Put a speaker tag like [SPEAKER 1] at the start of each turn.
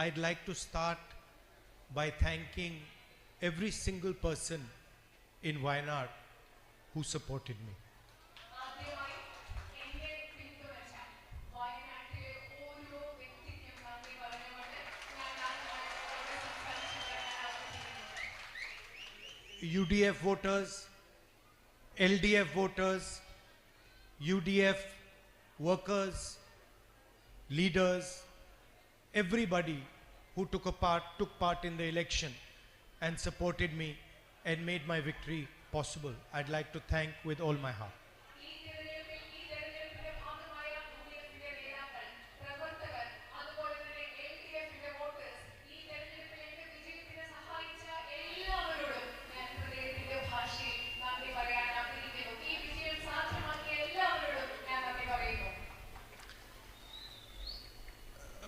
[SPEAKER 1] I'd like to start by thanking every single person in Wayanad who supported me. UDF voters, LDF voters, UDF workers, leaders, everybody who took a part took part in the election and supported me and made my victory possible. I'd like to thank with all my heart.